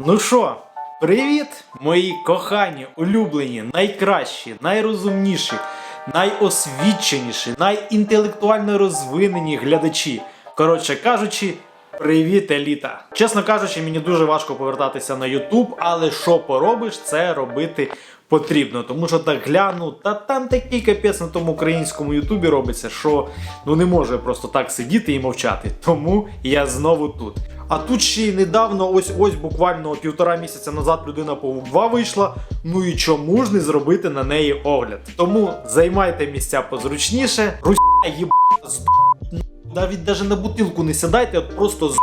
Ну що, привіт, мої кохані, улюблені, найкращі, найрозумніші, найосвіченіші, найінтелектуально розвинені глядачі. Коротше кажучи, привіт, еліта! Чесно кажучи, мені дуже важко повертатися на YouTube, але що поробиш, це робити потрібно. Тому що так гляну, та там такий капець на тому українському Ютубі робиться, що ну не можу я просто так сидіти і мовчати. Тому я знову тут. А тут ще й недавно, ось ось буквально півтора місяця назад людина Павук 2 вийшла. Ну і чому ж не зробити на неї огляд? Тому займайте місця позручніше. Руся їб з навіть даже на бутилку не сідайте, от просто з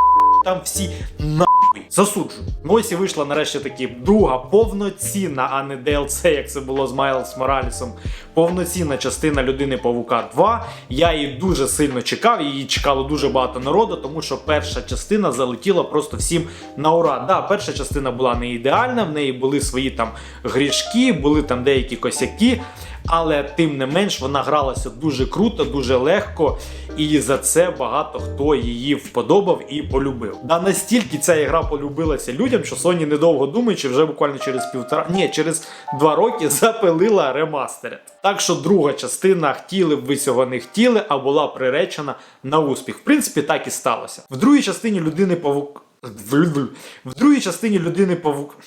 там всі нахуй. Засуджую. Ну ось і вийшла нарешті таки друга повноцінна, а не DLC, як це було з Майлз Моралісом. Повноцінна частина людини Павука 2. Я її дуже сильно чекав, її чекало дуже багато народу, тому що перша частина залетіла просто всім на ура. Да, перша частина була не ідеальна, в неї були свої там грішки, були там деякі косяки. Але тим не менш вона гралася дуже круто, дуже легко, і за це багато хто її вподобав і полюбив. Да настільки ця ігра полюбилася людям, що Sony недовго думаючи, вже буквально через півтора, ні, через два роки запилила ремастеред. Так що друга частина хотіли б ви цього не хотіли, а була приречена на успіх. В принципі, так і сталося. В другій частині людини павук. В другій частині людини павук.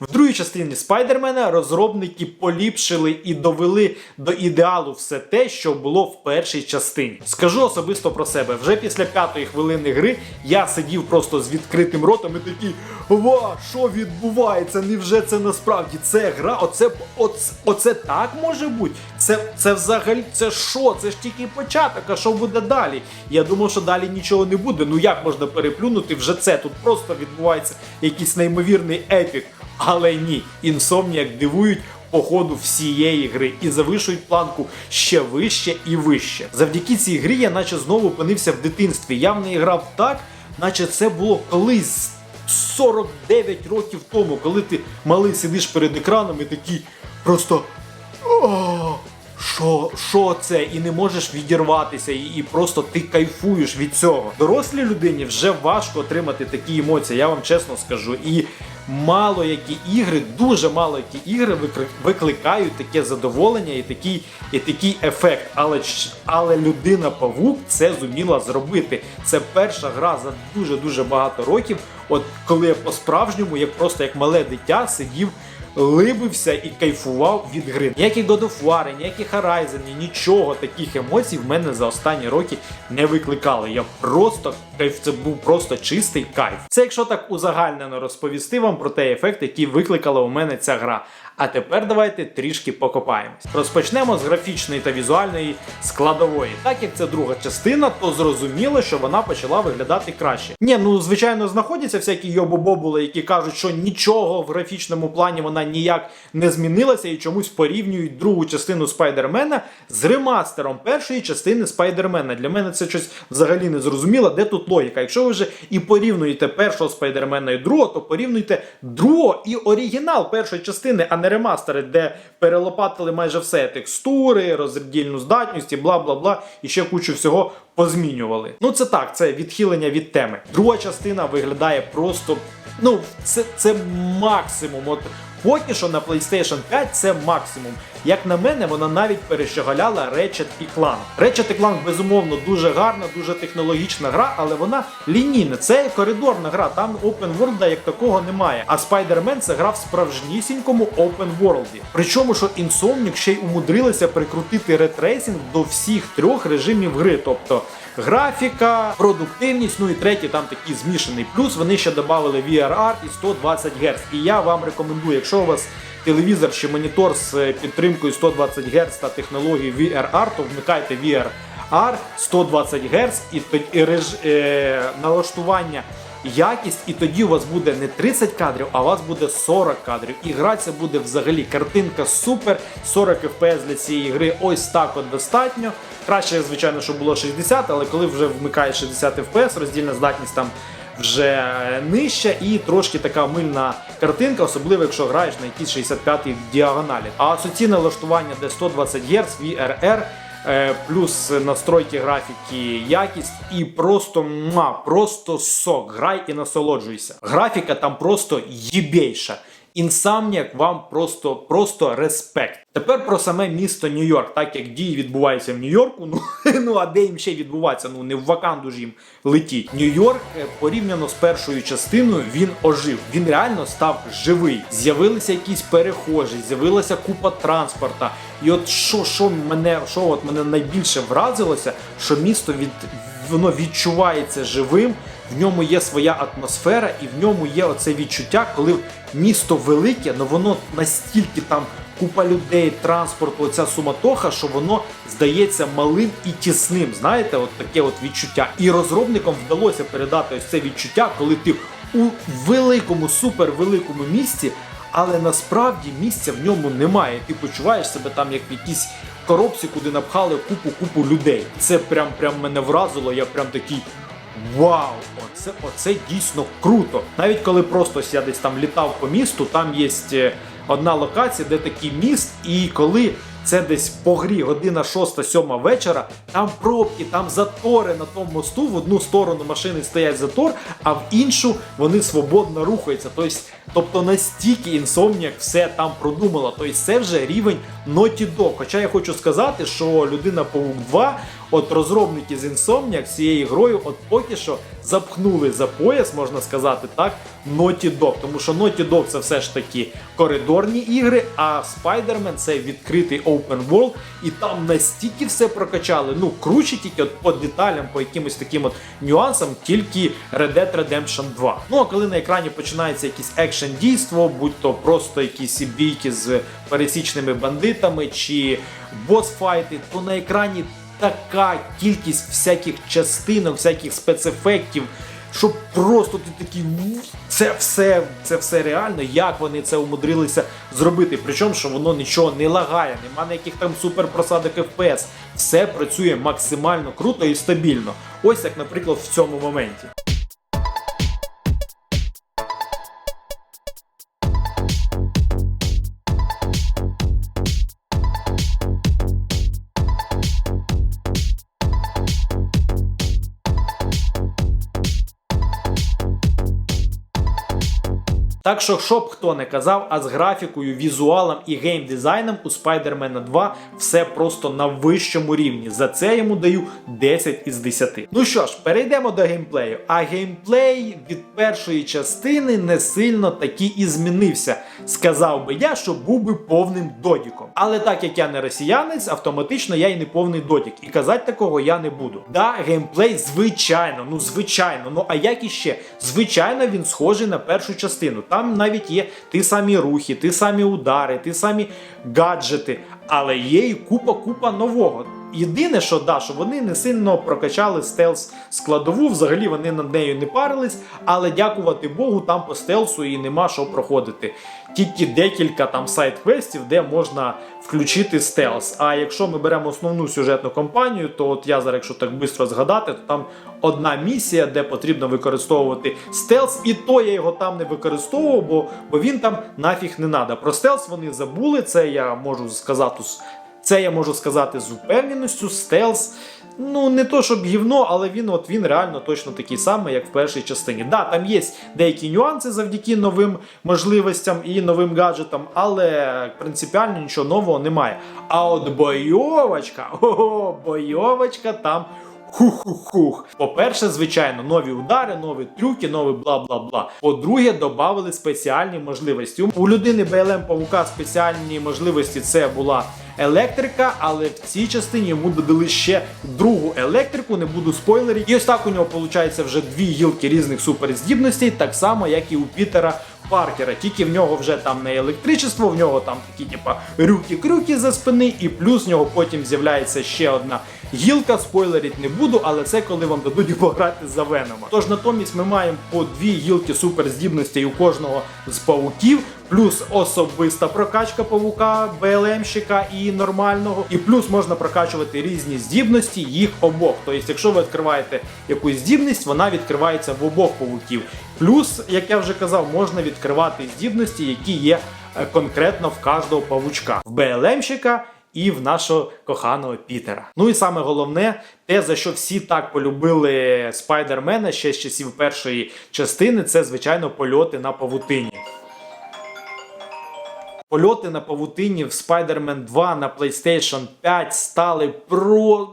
В другій частині Спайдермена розробники поліпшили і довели до ідеалу все те, що було в першій частині. Скажу особисто про себе. Вже після п'ятої хвилини гри я сидів просто з відкритим ротом і такий: Ва, що відбувається? Невже це насправді це гра? Оце оце, оце так може бути? Це це взагалі це що? Це ж тільки початок. А що буде далі? Я думав, що далі нічого не буде. Ну як можна переплюнути вже це? Тут просто відбувається якийсь неймовірний епік. Але ні, Insomniac дивують по ходу всієї гри і завишують планку ще вище і вище. Завдяки цій грі я наче знову опинився в дитинстві. Я в неї грав так, наче це було колись 49 років тому, коли ти малий сидиш перед екраном і такий просто. «О, що, що це? І не можеш відірватися, і, і просто ти кайфуєш від цього. Дорослій людині вже важко отримати такі емоції, я вам чесно скажу. І мало які ігри, дуже мало які ігри викликають таке задоволення і такий, і такий ефект. Але, але людина Павук це зуміла зробити. Це перша гра за дуже дуже багато років. От коли я по-справжньому, як просто як мале дитя, сидів либився і кайфував від гри. Ніякі God of War, ніякі Horizon, нічого таких емоцій в мене за останні роки не викликали. Я просто кайф, це був просто чистий кайф. Це якщо так узагальнено розповісти вам про той ефект, який викликала у мене ця гра. А тепер давайте трішки покопаємось. Розпочнемо з графічної та візуальної складової. Так як це друга частина, то зрозуміло, що вона почала виглядати краще. Ні, ну звичайно, знаходяться всякі йобобобули, які кажуть, що нічого в графічному плані вона ніяк не змінилася і чомусь порівнюють другу частину Спайдермена з ремастером першої частини Спайдермена. Для мене це щось взагалі не зрозуміло, де тут логіка. Якщо ви вже і порівнюєте першого Спайдермена і другого, то порівнюйте другого і оригінал першої частини, а ремастери, де перелопатили майже все текстури, роздільну здатність бла бла бла, і ще кучу всього позмінювали. Ну це так, це відхилення від теми. Друга частина виглядає просто. Ну, це, це максимум. От поки що на PlayStation 5 це максимум. Як на мене, вона навіть перещеголяла Ratchet і Clank. Ratchet і Clank, безумовно, дуже гарна, дуже технологічна гра, але вона лінійна. Це коридорна гра, там open world як такого немає. А Spider-Man це гра в справжнісінькому open world. Причому, що Insomniac ще й умудрилися прикрутити ретрейсинг до всіх трьох режимів гри. Тобто графіка, продуктивність, ну і третій там такий змішаний. Плюс вони ще додали VRR і 120 Гц. І я вам рекомендую, якщо у вас телевізор чи монітор з е, підтримкою 120 Гц та технології VRR, то вмикайте VRR 120 Гц і, і реж, е, налаштування. Якість, і тоді у вас буде не 30 кадрів, а у вас буде 40 кадрів. І гра це буде взагалі картинка супер. 40 FPS для цієї гри ось так от достатньо. Краще, звичайно, щоб було 60, але коли вже вмикаєш 60 FPS, роздільна здатність там вже нижча і трошки така мильна картинка, особливо якщо граєш на якійсь 65-й діагоналі. А асоційне налаштування, де 120 Гц, VRR, е, плюс настройки графіки, якість і просто ма, просто сок. Грай і насолоджуйся. Графіка там просто єбейша. Інсамніак вам просто просто респект. Тепер про саме місто Нью-Йорк, так як дії відбуваються в Нью-Йорку. Ну ну а де їм ще відбуватися? Ну не в Ваканду ж їм летіть. Нью-Йорк е, порівняно з першою частиною він ожив. Він реально став живий. З'явилися якісь перехожі, з'явилася купа транспорта. І от що, що мене, що от мене найбільше вразилося, що місто від воно відчувається живим. В ньому є своя атмосфера, і в ньому є оце відчуття, коли місто велике, але воно настільки там купа людей, транспорту, оця суматоха, що воно здається малим і тісним. Знаєте, от таке от відчуття. І розробникам вдалося передати ось це відчуття, коли ти у великому, супервеликому місті, але насправді місця в ньому немає. Ти почуваєш себе там як в якійсь коробці, куди напхали купу купу людей. Це прям прям мене вразило. Я прям такий. Вау, оце, оце дійсно круто. Навіть коли просто я десь там літав по місту, там є е, одна локація, де такий міст, і коли це десь по грі година 6-7 вечора, там пробки, там затори на тому мосту. В одну сторону машини стоять затор, а в іншу вони свободно рухаються. Тобто, тобто настільки Insomniac все там продумала. Тобто це вже рівень Naughty Dog. Хоча я хочу сказати, що Людина Паук 2 От розробники з Insomniac з цією грою, от поки що запхнули за пояс, можна сказати так, Naughty Dog. Тому що Naughty Dog це все ж таки коридорні ігри, а Spider-Man це відкритий open world, і там настільки все прокачали. Ну, круче тільки от по деталям, по якимось таким от нюансам, тільки Red Dead Redemption 2. Ну а коли на екрані починається якесь екшен дійство, будь то просто якісь бійки з пересічними бандитами чи босфайти, то на екрані така кількість всяких частинок, всяких спецефектів, що просто ти такий. Це все це все реально, як вони це умудрилися зробити. Причому, що воно нічого не лагає, нема ніяких там суперпросадок FPS. Все працює максимально круто і стабільно. Ось як, наприклад, в цьому моменті. Так що, щоб хто не казав, а з графікою, візуалом і геймдизайном у Spider-Man 2 все просто на вищому рівні. За це йому даю 10 із 10. Ну що ж, перейдемо до геймплею. А геймплей від першої частини не сильно таки і змінився. Сказав би я, що був би повним додіком. Але так як я не росіянець, автоматично я й не повний додік. І казати такого я не буду. Да, геймплей, звичайно, ну звичайно, ну а як іще? Звичайно, він схожий на першу частину. Там навіть є ті самі рухи, ті самі удари, ті самі гаджети, але є і купа-купа нового. Єдине, що да, що вони не сильно прокачали стелс складову, взагалі вони над нею не парились, але дякувати Богу, там по стелсу і нема що проходити. Тільки декілька там сайт-квестів, де можна включити стелс. А якщо ми беремо основну сюжетну кампанію, то от я зараз, якщо так швидко згадати, то там одна місія, де потрібно використовувати стелс, і то я його там не використовував, бо, бо він там нафіг не треба. Про стелс вони забули, це я можу сказати. Це я можу сказати з упевненістю, стелс. Ну, не то щоб гівно, але він от він реально точно такий самий, як в першій частині. Да, там є деякі нюанси завдяки новим можливостям і новим гаджетам, але принципіально нічого нового немає. А от бойовочка, о, бойовочка там. Хух-хух-хух. По-перше, звичайно, нові удари, нові трюки, нові бла-бла-бла. По-друге, додали спеціальні можливості. У людини БЛМ Павука спеціальні можливості це була електрика, але в цій частині йому додали ще другу електрику, не буду спойлерів. І ось так у нього виходить вже дві гілки різних суперздібностей, так само, як і у Пітера. Паркера, тільки в нього вже там не електричество, в нього там такі, типа, рюки-крюки за спини, і плюс в нього потім з'являється ще одна гілка. Спойлерить не буду, але це коли вам дадуть пограти за Венома. Тож натомість ми маємо по дві гілки суперздібностей у кожного з павуків, плюс особиста прокачка павука, БЛМщика і нормального. І плюс можна прокачувати різні здібності їх обох. Тобто, якщо ви відкриваєте якусь здібність, вона відкривається в обох павуків. Плюс, як я вже казав, можна відкривати здібності, які є е, конкретно в кожного павучка. В БЛМщика і в нашого коханого Пітера. Ну і саме головне, те, за що всі так полюбили Спайдермена ще з часів першої частини, це звичайно польоти на павутині. Польоти на павутині в Spider-Man 2 на PlayStation 5 стали про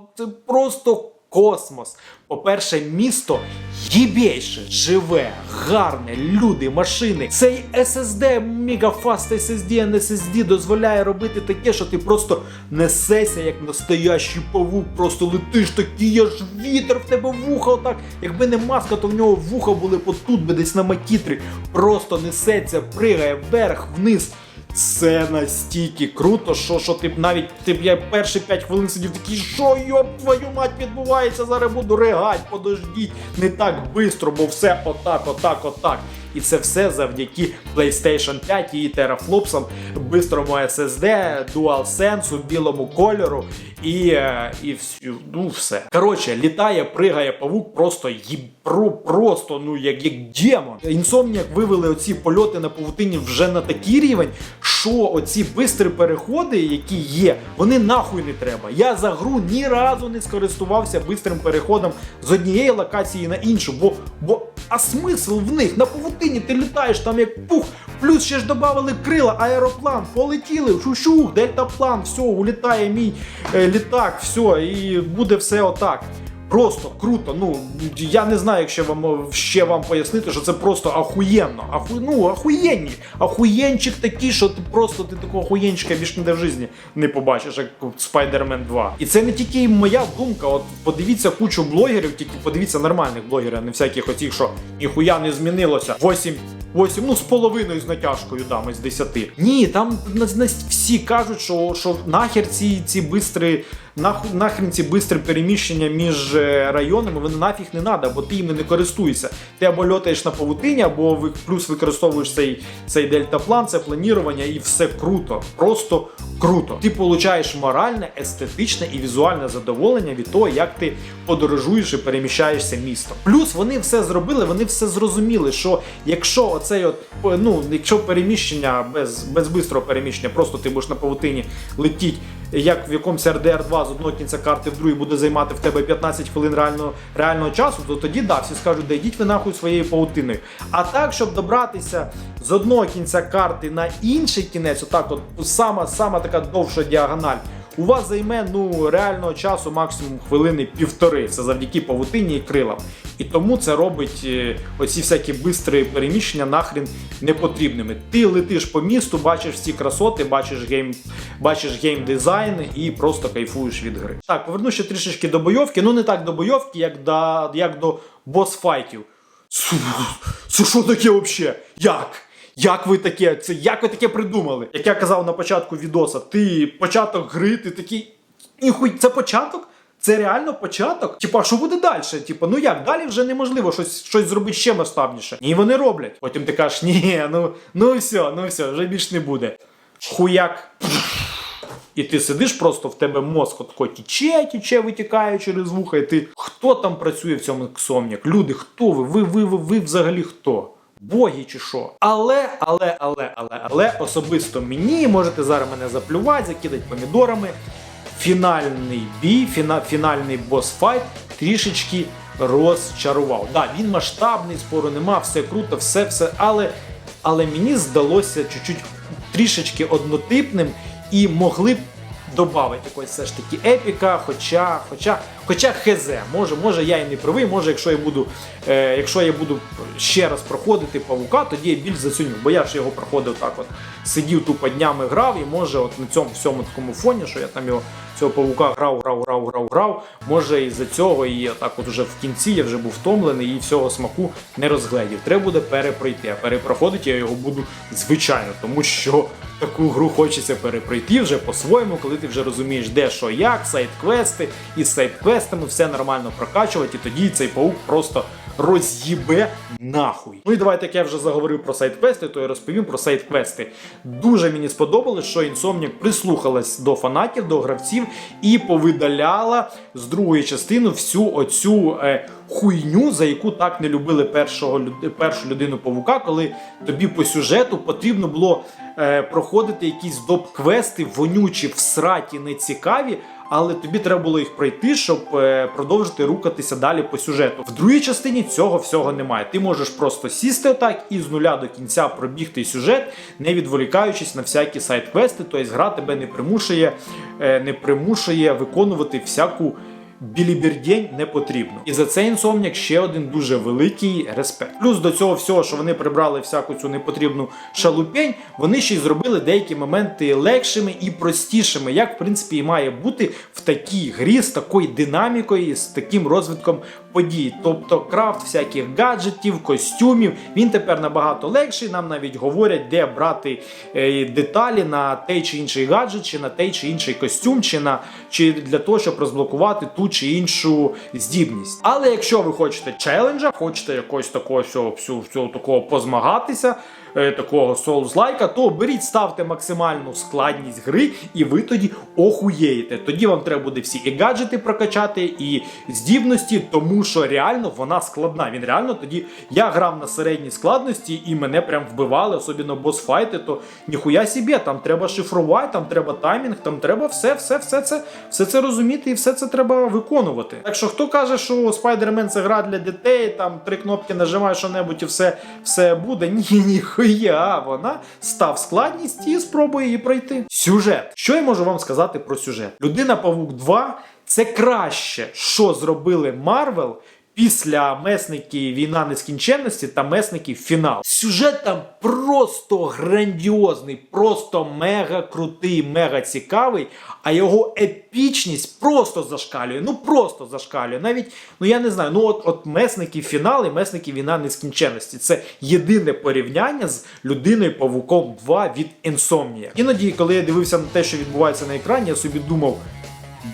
просто космос. По-перше, місто їбейше, живе, гарне, люди, машини. Цей SSD, Megafast SSD, а дозволяє робити таке, що ти просто несешся, як настоящий павук, просто летиш такий, аж вітер в тебе вуха отак. Якби не маска, то в нього вуха були потут, би десь на макітрі. Просто несеться, пригає вверх, вниз. Це настільки круто, що, що ти навіть ти б я перші 5 хвилин сидів такий, що йоп твою мать відбувається, зараз буду ригать, подождіть, не так швидко, бо все отак, отак, отак. І це все завдяки PlayStation 5 і терафлопсам, бистрому SSD, DualSense, білому кольору і, е, і всю, ну все. Коротше, літає, пригає павук, просто їб, про, просто, ну як, як демон. Insomniac вивели оці польоти на павутині вже на такий рівень, що оці бистрі переходи, які є, вони нахуй не треба. Я за гру ні разу не скористувався бистрим переходом з однієї локації на іншу, бо, бо а смисл в них на павутині ти літаєш там як пух, плюс ще ж додали крила, аероплан, полетіли, шушух, дельтаплан, все, улітає мій е, літак, все, і буде все отак. Просто круто. Ну я не знаю, якщо вам ще вам пояснити, що це просто ахуєнно. Аху, ну, ахуєнні. Ахуєнчик такий, що ти просто ти такого ахуєнчика більш ніде в житті не побачиш, як Spider-Man 2. І це не тільки моя думка. От подивіться кучу блогерів, тільки подивіться нормальних блогерів, а не всяких оцих, що ніхуя не змінилося. 8 8, ну з половиною з натяжкою дам із 10. Ні, там на- на- всі кажуть, що, що нахер ці, ці нахуй, нахрен ці бистрі переміщення між е, районами, вони нафіг не треба, бо ти їми не користуєшся. Ти або льотаєш на павутині, або ви, плюс використовуєш цей, цей дельтаплан, це планування, і все круто. Просто круто. Ти получаєш моральне, естетичне і візуальне задоволення від того, як ти подорожуєш і переміщаєшся містом. Плюс вони все зробили, вони все зрозуміли, що якщо оцей от ну, якщо переміщення без, без бистрого переміщення, просто ти будеш на павутині летіть, як в якомусь RDR 2 з одного кінця карти в другий буде займати в тебе 15 хвилин реального, реального часу, то тоді да, всі скажуть, да йдіть ви нахуй своєю паутиною. А так, щоб добратися з одного кінця карти на інший кінець, отак, от сама, сама така довша діагональ. У вас займе ну реального часу максимум хвилини півтори. Це завдяки павутині і крилам. І тому це робить е, оці всякі бистрі переміщення нахрен непотрібними. Ти летиш по місту, бачиш всі красоти, бачиш гейм, бачиш гейм дизайн і просто кайфуєш від гри. Так, поверну ще трішечки до бойовки. Ну не так до бойовки, як до, як до босфайтів. Це що таке взагалі? Як? Як ви таке? Це як ви таке придумали? Як я казав на початку відоса, ти початок гри, ти такий. Ніхуй, це початок? Це реально початок? Типа, що буде далі? Типа, ну як, далі вже неможливо щось, щось зробити ще масштабніше. Ні, вони роблять. Потім ти кажеш, ні, ну, ну все, ну все, вже більш не буде. Хуяк. І ти сидиш просто в тебе мозк отко тіче, тіче, витікає через вуха, і ти хто там працює в цьому ксомняк? Люди, хто ви? Ви, ви, ви, ви взагалі хто? Боги чи що? Але, але, але, але, але особисто мені можете зараз мене заплювати, закидати помідорами. Фінальний бій, фіна, фінальний босфайт трішечки розчарував. Да, він масштабний, спору нема, все круто, все, все, але, але мені здалося чуть-чуть трішечки однотипним і могли б додати якось все ж таки епіка, хоча, хоча, хоча хз, може, може я і не правий, може, якщо я буду, е, якщо я буду ще раз проходити павука, тоді я більш заціню, бо я ж його проходив так от, сидів тупо днями грав, і може от на цьому всьому такому фоні, що я там його цього павука грав, грав, грав, грав, грав, може із-за цього і так от уже в кінці я вже був втомлений і всього смаку не розгледів. Треба буде перепройти, а перепроходити я його буду звичайно, тому що таку гру хочеться перепройти вже по-своєму, коли ти вже розумієш, де що як, сайт-квести, і з сайт-квестами все нормально прокачувати, і тоді цей паук просто роз'їбе нахуй. Ну і давайте, як я вже заговорив про сайт-квести, то я розповім про сайт-квести. Дуже мені сподобалось, що Insomniac прислухалась до фанатів, до гравців і повидаляла з другої частини всю оцю е, хуйню, за яку так не любили першого першу людину павука, коли тобі по сюжету потрібно було е, проходити якісь доп-квести, вонючі, всраті, нецікаві. Але тобі треба було їх пройти, щоб е, продовжити рухатися далі по сюжету. В другій частині цього всього немає. Ти можеш просто сісти отак і з нуля до кінця пробігти сюжет, не відволікаючись на всякі сайт-квести. Тобто гра тебе не примушує, е, не примушує виконувати всяку білібердень не потрібно. І за це інсомніак ще один дуже великий респект. Плюс до цього всього, що вони прибрали всяку цю непотрібну шалупень, вони ще й зробили деякі моменти легшими і простішими, як в принципі і має бути в такій грі з такою динамікою, з таким розвитком подій. Тобто крафт всяких гаджетів, костюмів, він тепер набагато легший. Нам навіть говорять, де брати е, деталі на той чи інший гаджет, чи на той чи інший костюм, чи на чи для того, щоб розблокувати ту чи іншу здібність. Але якщо ви хочете челенджа, хочете якось такого всього, всього, всього такого позмагатися. Е, Такого соус-лайка, то беріть, ставте максимальну складність гри, і ви тоді охуєєте. Тоді вам треба буде всі і гаджети прокачати, і здібності, тому що реально вона складна. Він реально тоді. Я грав на середній складності, і мене прям вбивали, особливо босфайти, то ніхуя собі, там треба шифрувати, там треба таймінг, там треба все, все, все це, все це розуміти і все це треба виконувати. Так що хто каже, що Spider-Man це гра для дітей, там три кнопки нажимаєш що-небудь і все, все буде. Ні, ніхуя, вона став складність і спробує її пройти. Сюжет. Що я можу вам сказати про сюжет? Людина Павук 2 це краще, що зробили Марвел. Після месників війна нескінченності та месників фінал. Сюжет там просто грандіозний, просто мега крутий, мега цікавий, а його епічність просто зашкалює. Ну просто зашкалює. Навіть, ну я не знаю, ну от, от месники фінал і месники війна нескінченності. Це єдине порівняння з людиною Павуком 2 від Insomnia. Іноді, коли я дивився на те, що відбувається на екрані, я собі думав.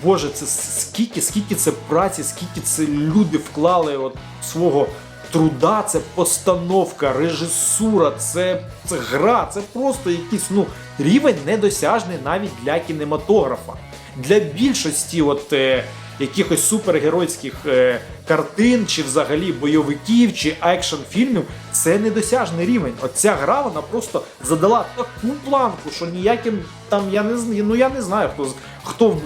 Боже, це скільки, скільки це праці, скільки це люди вклали от свого труда, це постановка, режисура, це, це гра, це просто якийсь ну, рівень недосяжний навіть для кінематографа. Для більшості от, е, якихось супергеройських е, картин, чи взагалі бойовиків, чи екшн фільмів, це недосяжний рівень. От ця гра вона просто задала таку планку, що ніяким там я не ну я не знаю, хто хто в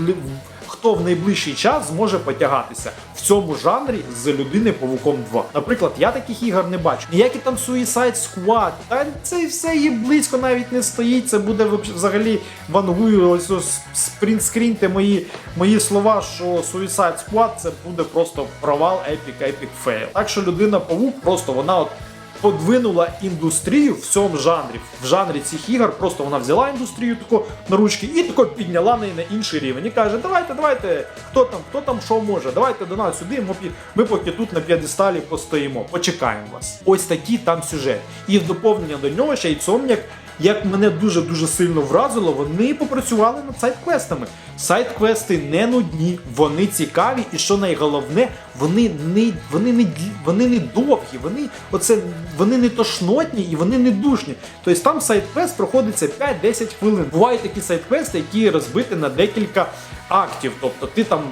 хто в найближчий час зможе потягатися в цьому жанрі з людини Павуком 2. Наприклад, я таких ігор не бачу. Ніякі там Suicide Squad, та це все її близько навіть не стоїть. Це буде взагалі вангую. Ось спринтскріньте мої, мої слова, що Suicide Squad це буде просто провал епік, епік фейл. Так що людина Павук просто вона от подвинула індустрію в цьому жанрі. В жанрі цих ігор просто вона взяла індустрію тако на ручки і тако підняла неї на інший рівень. І каже: давайте, давайте, хто там, хто там що може, давайте до нас сюди. Ми, поки тут на п'єдесталі постоїмо, почекаємо вас. Ось такий там сюжет. І в доповнення до нього ще й Цомняк як мене дуже дуже сильно вразило, вони попрацювали над сайт-квестами. Сайт-квести не нудні, вони цікаві, і що найголовне, вони не вони не вони не довгі, вони оце вони не тошнотні і вони не душні. Тобто там сайт-квест проходиться 5-10 хвилин. Бувають такі сайт-квести, які розбиті на декілька актів. Тобто ти там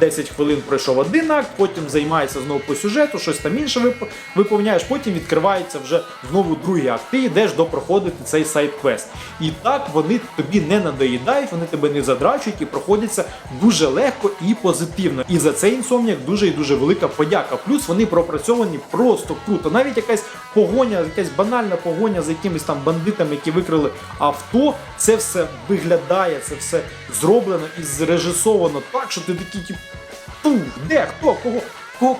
5-10 хвилин пройшов один акт, потім займаєшся знову по сюжету, щось там інше виповняєш, потім відкривається вже знову другий акт. Ти йдеш допроходити цей сайт-квест. І так вони тобі не надоїдають, вони тебе не задрачують і проходяться дуже легко і позитивно. І за це інсомніак дуже і дуже велика подяка. Плюс вони пропрацьовані просто круто. Навіть якась погоня, якась банальна погоня за якимись там бандитами, які викрили авто, це все виглядає, це все зроблено і зрежисовано так, що ти такий тип, Фу, де, хто, кого?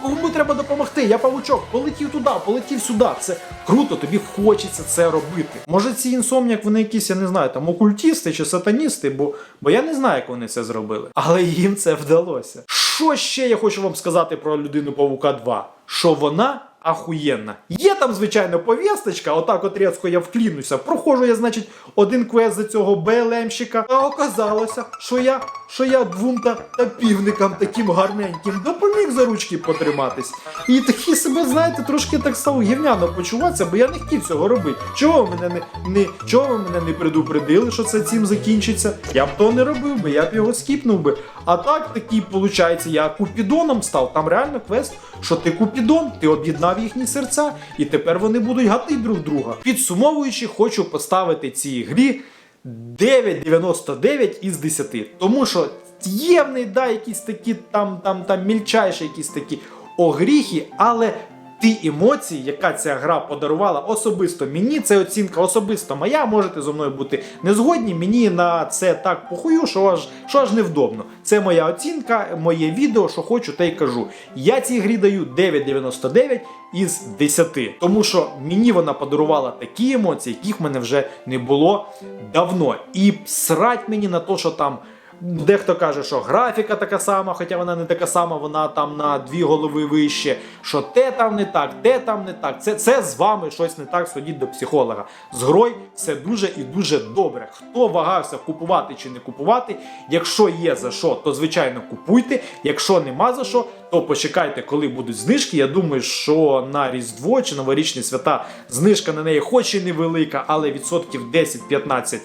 Кому треба допомогти? Я павучок, полетів туди, полетів сюди. Це круто, тобі хочеться це робити. Може, ці інсомніак, вони якісь, я не знаю, там окультісти чи сатаністи, бо, бо я не знаю, як вони це зробили. Але їм це вдалося. Що ще я хочу вам сказати про людину Павука 2? Що вона. Ахуєнна. Є там, звичайно, повісточка, отак от різко я вклінуся. Проходжу я, значить, один квест за цього БЛМщика. А оказалося, що я що я двом та, та півникам таким гарненьким допоміг за ручки потриматись. І такі себе, знаєте, трошки так став гівняно почуватися, бо я не хотів цього робити. Чого ви мене не, не, чого ви мене не предупредили, що це цим закінчиться? Я б то не робив би, я б його скіпнув би. А так такий, виходить, я купідоном став. Там реально квест, що ти купідон, ти об'єднав їхні серця, і тепер вони будуть гати друг друга. Підсумовуючи, хочу поставити цій грі 9,99 із 10. Тому що є да, якісь такі там, там, там мільчайші якісь такі огріхи, але ті емоції, яка ця гра подарувала особисто мені, це оцінка особисто моя. Можете зі мною бути не згодні. Мені на це так похую, що аж, що аж невдобно. Це моя оцінка, моє відео, що хочу, те й кажу. Я цій грі даю 9,99 із 10. Тому що мені вона подарувала такі емоції, яких в мене вже не було давно. І срать мені на те, що там. Дехто каже, що графіка така сама, хоча вона не така сама, вона там на дві голови вище. Що те там не так, те там не так. Це, це з вами щось не так, сходіть до психолога. З грой все дуже і дуже добре. Хто вагався купувати чи не купувати, якщо є за що, то звичайно купуйте. Якщо нема за що, то почекайте, коли будуть знижки. Я думаю, що на Різдво чи новорічні свята знижка на неї хоч і невелика, але відсотків 10-15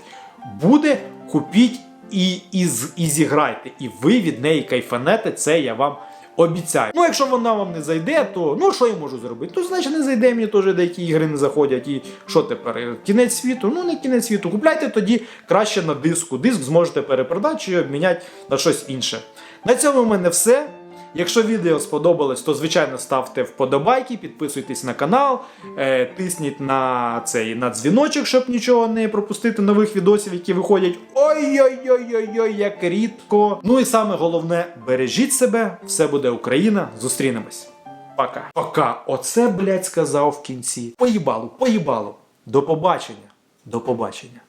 буде. Купіть і, і, і зіграйте. І ви від неї кайфанете, це я вам обіцяю. Ну, якщо вона вам не зайде, то ну що я можу зробити? То значить не зайде, мені теж деякі ігри не заходять. І що тепер? Кінець світу? Ну не кінець світу. Купляйте тоді краще на диску. Диск зможете перепродати чи обміняти на щось інше. На цьому в мене все. Якщо відео сподобалось, то звичайно ставте вподобайки, підписуйтесь на канал, е, тисніть на цей на дзвіночок, щоб нічого не пропустити нових відосів, які виходять. Ой-ой-ой-ой-ой, як рідко. Ну і саме головне, бережіть себе, все буде Україна. Зустрінемось. Пока. Пока. Оце, блядь, сказав в кінці. Поїбалу, поїбалу. До побачення. До побачення.